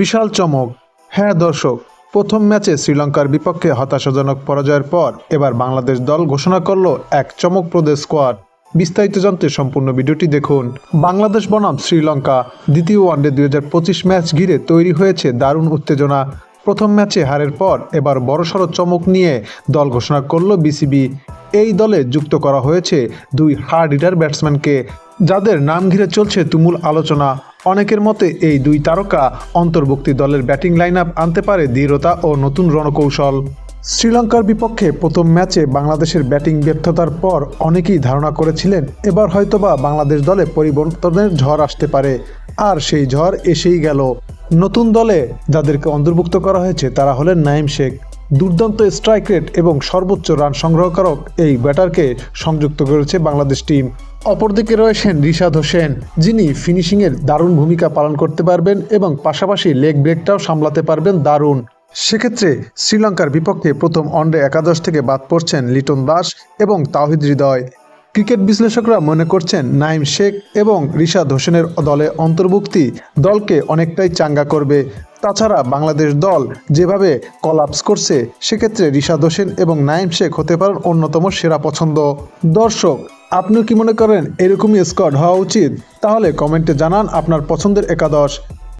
বিশাল চমক। হ্যাঁ দর্শক, প্রথম ম্যাচে শ্রীলঙ্কার বিপক্ষে হতাশাজনক পরাজয়ের পর এবার বাংলাদেশ দল ঘোষণা করল এক চমকপ্রদ স্কোয়াড। বিস্তারিত জানতে সম্পূর্ণ ভিডিওটি দেখুন। বাংলাদেশ বনাম শ্রীলঙ্কা দ্বিতীয় ওয়ানডে দুই হাজার পঁচিশ ম্যাচ ঘিরে তৈরি হয়েছে দারুণ উত্তেজনা। প্রথম ম্যাচে হারের পর এবার বড়সড় চমক নিয়ে দল ঘোষণা করল বিসিবি। এই দলে যুক্ত করা হয়েছে দুই হার্ড হিটার ব্যাটসম্যানকে, যাদের নাম ঘিরে চলছে তুমুল আলোচনা। অনেকের মতে এই দুই তারকা অন্তর্ভুক্তি দলের ব্যাটিং লাইন আনতে পারে দৃঢ়তা ও নতুন রণকৌশল। শ্রীলঙ্কার বিপক্ষে প্রথম ম্যাচে বাংলাদেশের ব্যাটিং ব্যর্থতার পর অনেকেই ধারণা করেছিলেন এবার হয়তোবা বাংলাদেশ দলে পরিবর্তনের ঝড় আসতে পারে। আর সেই ঝড় এসেই গেল। নতুন দলে যাদেরকে অন্তর্ভুক্ত করা হয়েছে তারা হলেন নাইম শেখ। দুর্দান্ত স্ট্রাইক রেট এবং সর্বোচ্চ রান সংগ্রহকারক এই ব্যাটারকে সংযুক্ত করেছে বাংলাদেশ টিম অপরদিকে রয়েছেন রিশাদ হোসেন, যিনি ফিনিশিংয়ের দারুণ ভূমিকা পালন করতে পারবেন এবং পাশাপাশি লেগ ব্রেকটাও সামলাতে পারবেন দারুণ। সেক্ষেত্রে শ্রীলঙ্কার বিপক্ষে প্রথম অন্ডে একাদশ থেকে বাদ পড়ছেন লিটন দাস এবং তাহিদ হৃদয়। ক্রিকেট বিশ্লেষকরা মনে করছেন নাইম শেখ এবং রিশাদ হোসেনের দলে অন্তর্ভুক্তি দলকে অনেকটাই চাঙ্গা করবে। তাছাড়া বাংলাদেশ দল যেভাবে কলাপস করছে, সেক্ষেত্রে রিশাদ হোসেন এবং নাইম শেখ হতে পারেন অন্যতম সেরা পছন্দ। দর্শক, আপনিও কি মনে করেন এরকমই স্কোয়াড হওয়া উচিত? তাহলে কমেন্টে জানান আপনার পছন্দের একাদশ।